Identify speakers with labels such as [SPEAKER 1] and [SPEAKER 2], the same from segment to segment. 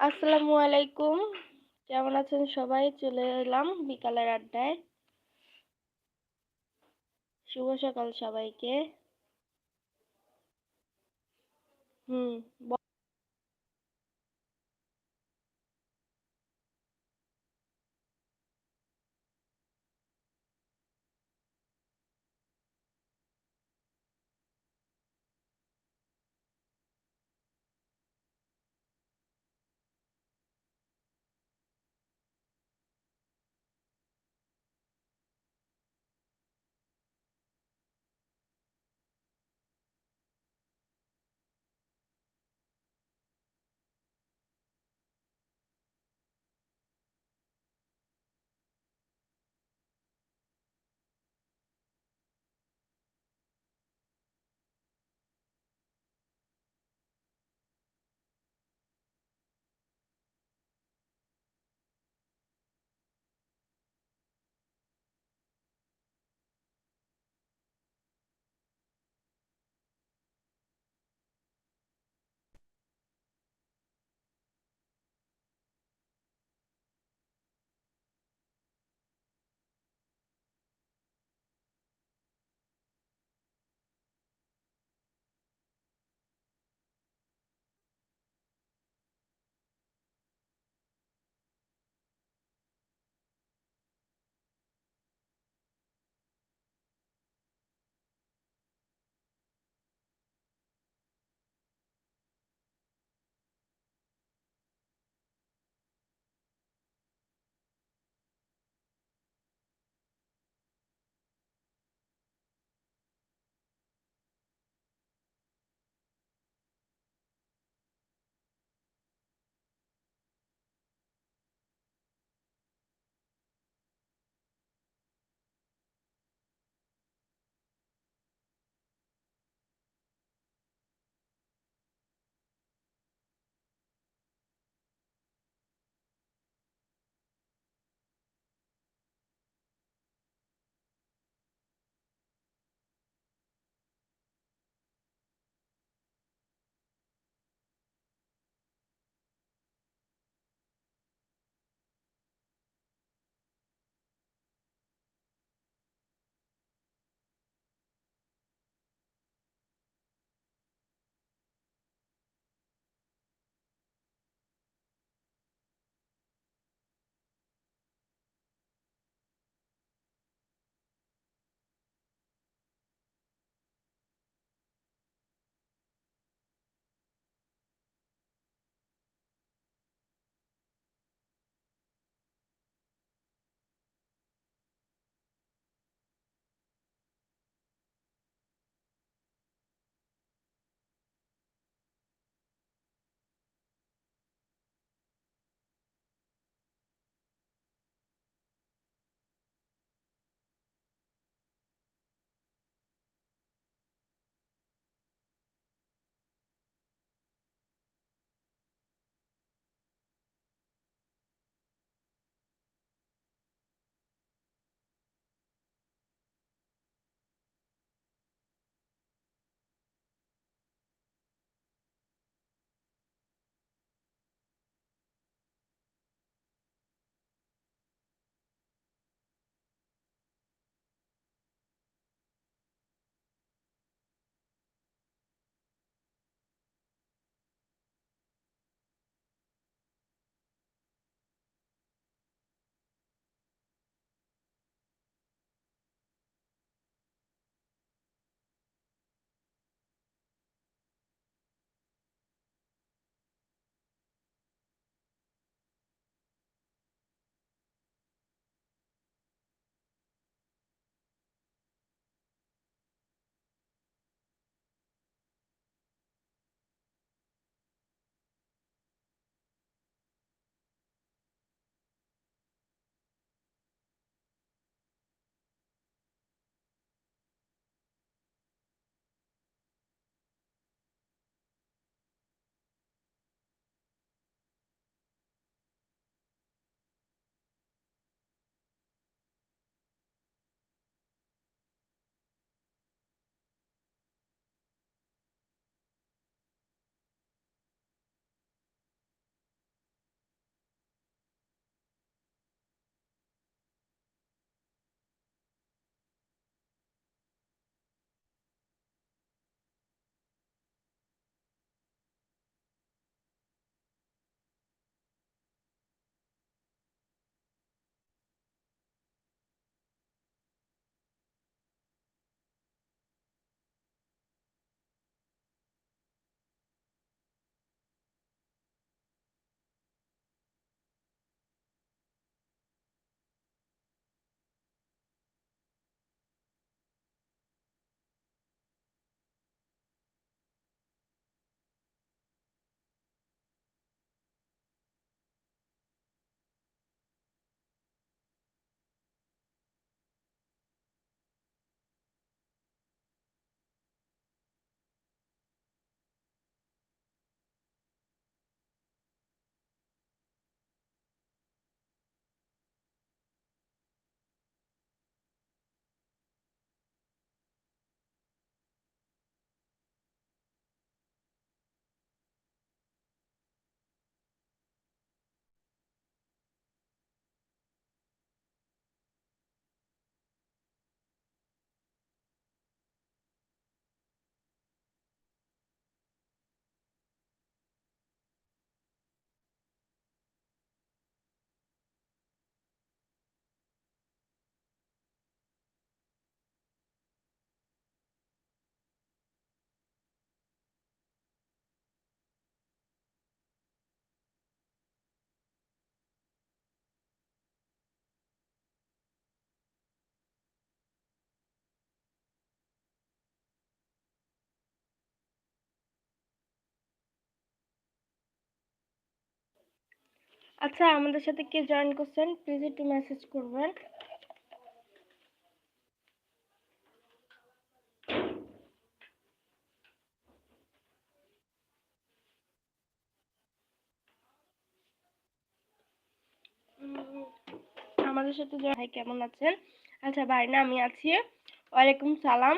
[SPEAKER 1] আসসালামু আলাইকুম। কেমন আছেন সবাই? চলে এলাম বিকালের আড্ডায়। শুভ সকাল সবাইকে। হুম আচ্ছা আমাদের সাথে কে জয়েন করছেন? প্লিজ একটু মেসেজ করবেন। আমাদের সাথে ভাই কেমন আছেন? আচ্ছা ভাই না, আমি আছি। ওয়ালাইকুম সালাম।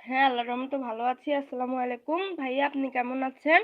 [SPEAKER 1] হ্যাঁ আল্লাহ রহমতে ভালো আছি। আসসালামু আলাইকুম। ভাইয়া, আপনি কেমন আছেন?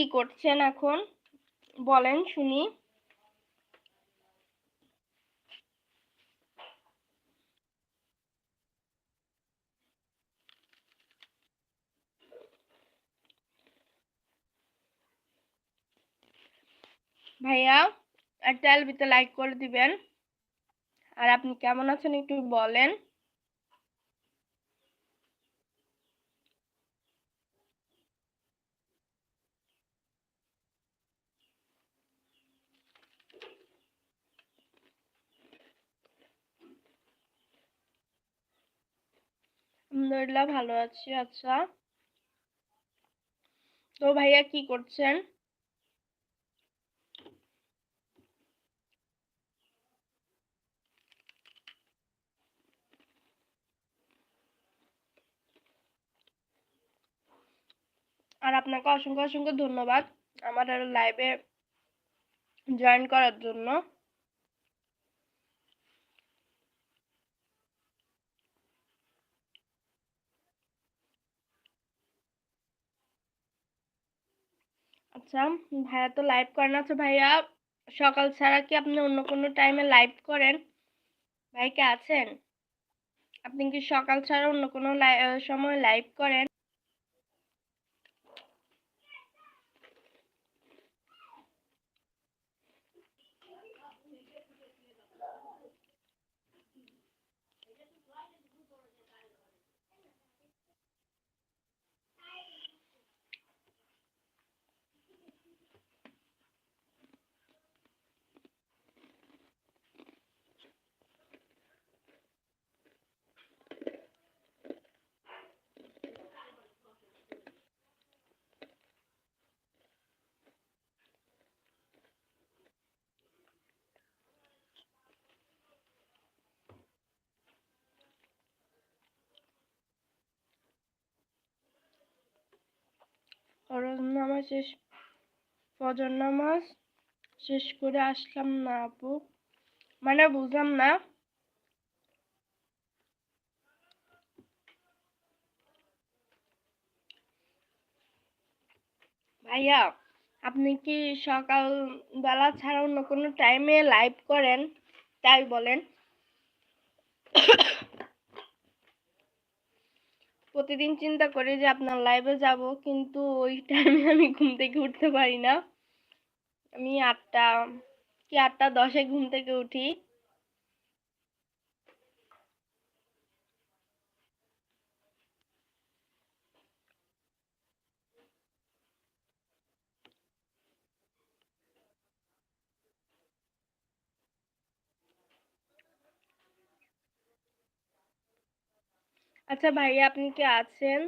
[SPEAKER 1] কি করছেন এখন? বলেন, শুনি। ভাইয়া, একটা এলবিতে লাইক করে দিবেন। আর আপনি কেমন আছেন একটু বলেন। আলহামদুলিল্লাহ, ভালো আছি আচ্ছা। তো ভাইয়া কি করছেন? আর আপনাকে অসংখ্য অসংখ্য ধন্যবাদ আমার লাইভে জয়েন করার জন্য। আচ্ছা ভাইয়া তো লাইভ করেন। আছে ভাইয়া, সকাল ছাড়া কি আপনি অন্য কোনো টাইমে লাইভ করেন? ভাই কে আছেন? আপনি কি সকাল ছাড়া অন্য কোনো সময় লাইভ করেন? ফরজ নামাজ শেষ ফজর নামাজ শেষ করে আসলাম না আপু। মানে বুঝলাম না। ভাইয়া, আপনি কি সকাল বেলা ছাড়া অন্য কোনো টাইমে লাইভ করেন? তাই বলেন। প্রতিদিন চিন্তা করি যে আপনার লাইভে যাব, কিন্তু ওই টাইমে আমি ঘুম থেকে উঠতে পারি না। আমি আটটা, কি আটটা দশে ঘুম থেকে উঠি। আচ্ছা ভাইয়া আপনি কি আছেন?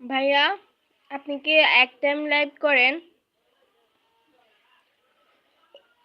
[SPEAKER 1] ভাইয়া আপনি কি এক টাইম লাইভ করেন?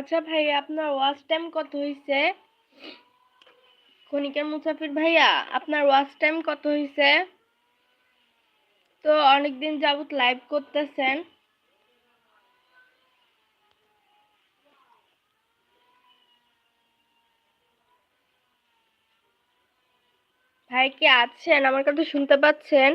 [SPEAKER 1] আচ্ছা ভাইয়া আপনার ওয়াচ টাইম কত হয়েছে খনিকের মুসাফির ভাইয়া, আপনার ওয়াচ টাইম কত হয়েছে তো অনেকদিন যাবত লাইভ করতেছেন। ভাই কি আছেন? আমার কথা শুনতে পাচ্ছেন?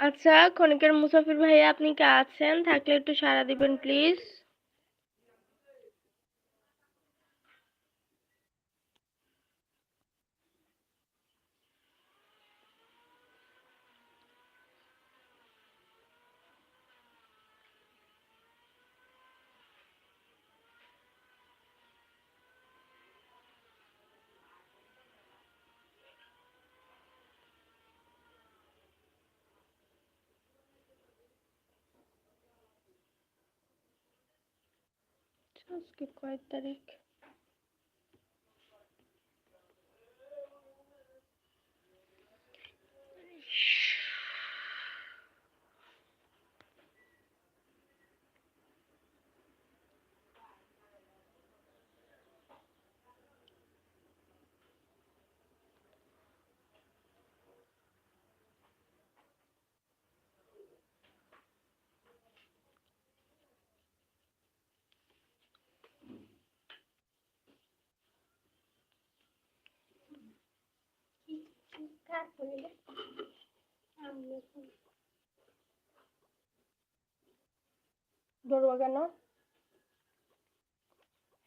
[SPEAKER 1] আচ্ছা ক্ষণিকের মুসাফির ভাইয়া আপনি কে আছেন? থাকলে একটু সাড়া দিবেন প্লিজ আজকে কয়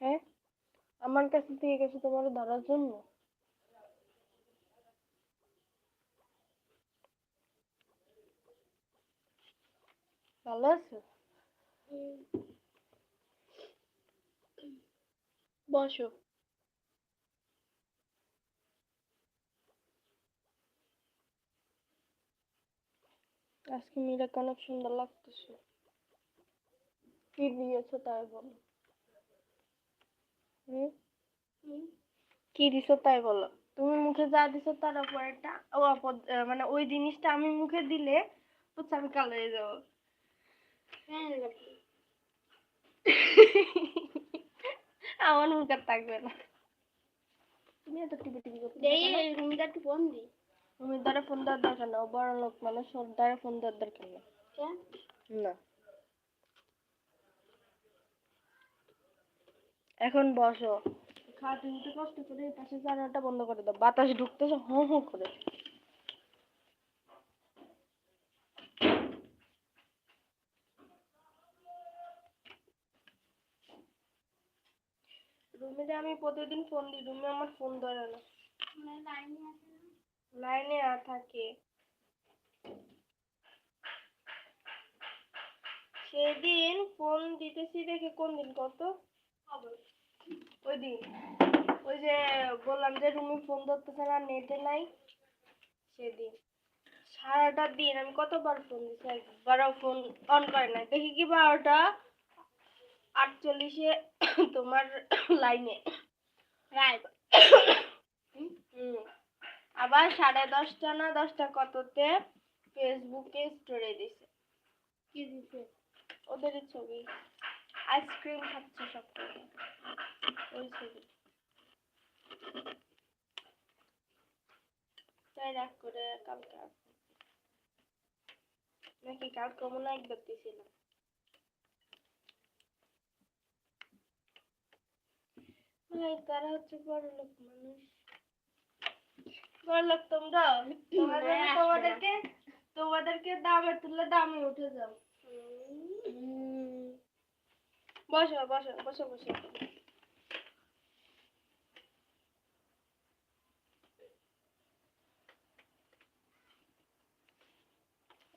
[SPEAKER 1] হ্যাঁ? আমার কাছে থেকে গেছে তোমার ধরার জন্য। ভালো আছো? বসো। আজকে অনেক সুন্দর লাগতেছে। কি দিয়েছ তাই বলো। কি দিছো তাই বলো। তুমি মুখে যা দিছো তার মানে ওই জিনিসটা আমি মুখে দিলে বুঝছ আমি কালো হয়ে যাব। আমার মুখ আর থাকবে না। তুমি এত টিপি টিপি করতে তুমি দ্বারা ফোন দেওয়ার দরকার না বড় লোক মানুষ ওর দ্বারা ফোন দেওয়ার দরকার না। না। এখন বসো। খাটে উঠে কষ্ট করে পাশে জানালাটা বন্ধ করে দাও বাতাস ঢুকতেছে হো হো করে। রুমে আমি প্রতিদিন ফোন দিই রুমে আমার ফোন ধরে না। লাইনে আর থাকে। সেদিন ফোন দিতেছি দেখে কোন দিন কত? ওই দিন ওই যে বললাম যে রুমে ফোন ধরতেছে না নেটে নাই। সেদিন। সারাটা দিন আমি কতবার ফোন দিছি একবারও ফোন অন করে নাই। দেখি কি বারোটা আটচল্লিশে তোমার লাইনে।
[SPEAKER 2] রাইট
[SPEAKER 1] হুম। আবার সাড়ে দশটা না দশটা কততে ফেসবুকে স্টোরি দিছে।
[SPEAKER 2] কি দিছে?
[SPEAKER 1] ওদেরই ছবি। আইসক্রিম খাচ্ছে সব ওই ছবি। তাই রাগ করে কালকে নাকি কালকে মনে একবার দিছিলাম ভাই তারা হচ্ছে বড় লোক মানুষ। লোক তোমরা তোমাদের
[SPEAKER 2] না।
[SPEAKER 1] তোমাদেরকে তোমাদেরকে দামে তুললে দামে উঠে যাও। বসো বসো বসো বসো।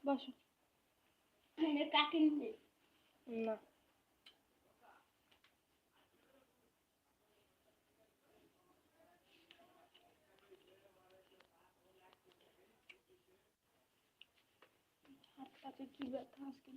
[SPEAKER 1] বসো।
[SPEAKER 2] কাটিং দে
[SPEAKER 1] না
[SPEAKER 2] আছে কি ব্যথা আজকে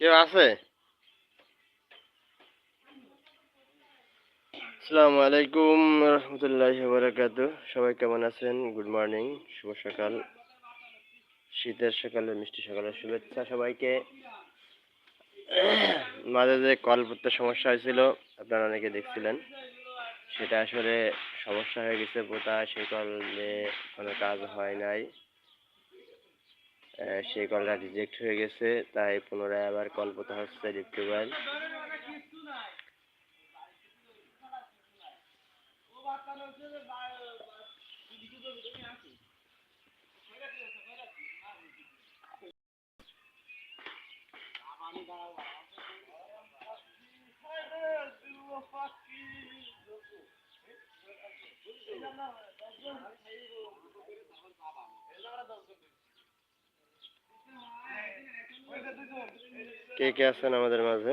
[SPEAKER 3] কেউ আছে? আসসালামু আলাইকুম রহমতুল্লাহ বারাকাতু সবাই কেমন আছেন? গুড মর্নিং শুভ সকাল। শীতের সকালে, মিষ্টি সকালের শুভেচ্ছা সবাইকে। মাঝে যে কল করতে সমস্যা হয়েছিল, আপনারা অনেকে দেখছিলেন। সেটা আসলে সমস্যা হয়ে গেছে বোতা সেই কলে কোনো কাজ হয় নাই। সেই কলটা রিজেক্ট হয়ে গেছে, তাই পুনরায় আবার কল করতে হচ্ছে রিপ্রিভাইল কে কে আছেন আমাদের মাঝে?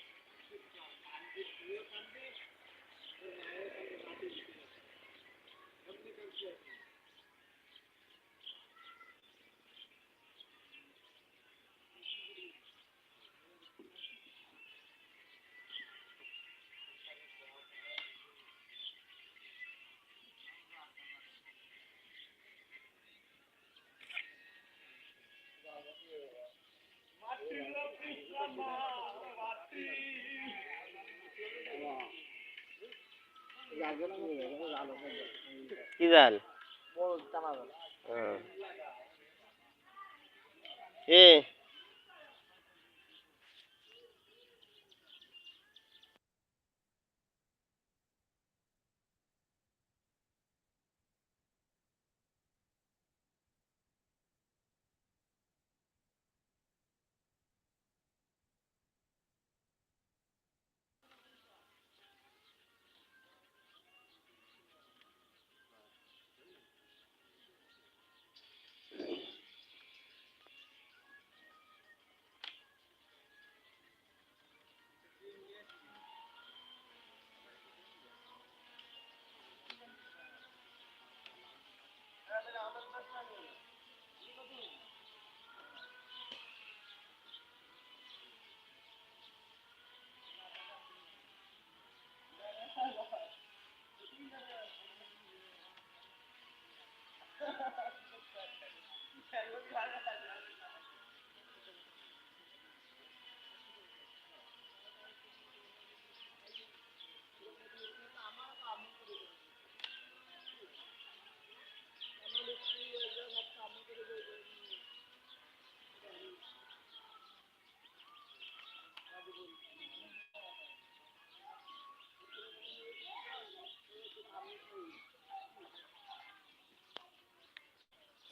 [SPEAKER 3] কি জাল হ্যাঁ। এ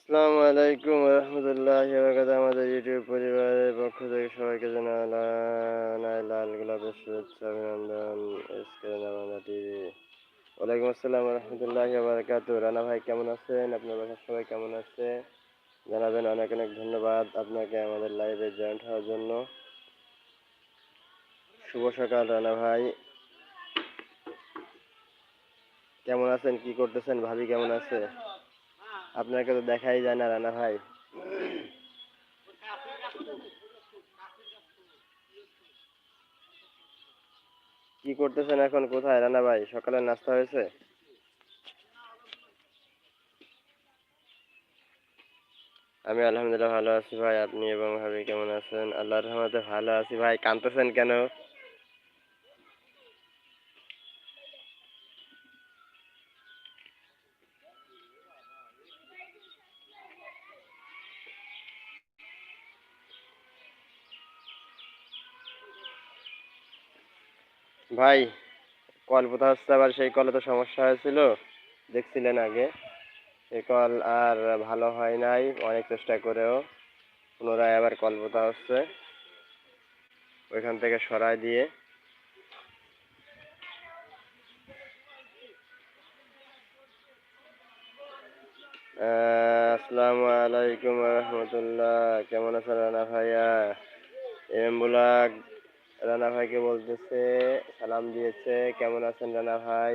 [SPEAKER 3] আসসালামু আলাইকুম রহমতুল্লাহ আমাদের ইউটিউব পরিবারের পক্ষ থেকে সবাইকে জানাই লাল গোলাপের শুভেচ্ছা, অভিনন্দন। ওয়ালাইকুম আসসালাম রহমতুল্লাহ বরকাত রানা ভাই, কেমন আছেন? আপনার বাসার সবাই কেমন আছে? জানাবেন অনেক অনেক ধন্যবাদ আপনাকে আমাদের লাইভে জয়েন্ট হওয়ার জন্য। শুভ সকাল রানা ভাই। কেমন আছেন? কি করতেছেন? ভাবি কেমন আছে? আপনাকে তো দেখাই যায় না রানা ভাই। কি করতেছেন এখন? কোথায় রানা ভাই? সকালে নাস্তা হয়েছে? আমি আলহামদুলিল্লাহ ভালো আছি ভাই। আপনি এবং ভাবি কেমন আছেন? আল্লাহর রহমতে ভালো আছি ভাই। কাঁদতেছেন কেন? ভাই, কল কোথা হচ্ছে আবার সেই কলে তো সমস্যা হয়েছিল। দেখছিলেন আগে। সেই কল আর ভালো হয় নাই, অনেক চেষ্টা করেও। পুনরায় আবার কল পোতা হচ্ছে। ওইখান থেকে সরাই দিয়ে। আসসালামু আলাইকুম রহমতুল্লাহ। কেমন আছেন রানা ভাইয়া? এম ব্লগ রানা ভাইকে বলতেছে সালাম দিয়েছে। কেমন আছেন রানা ভাই?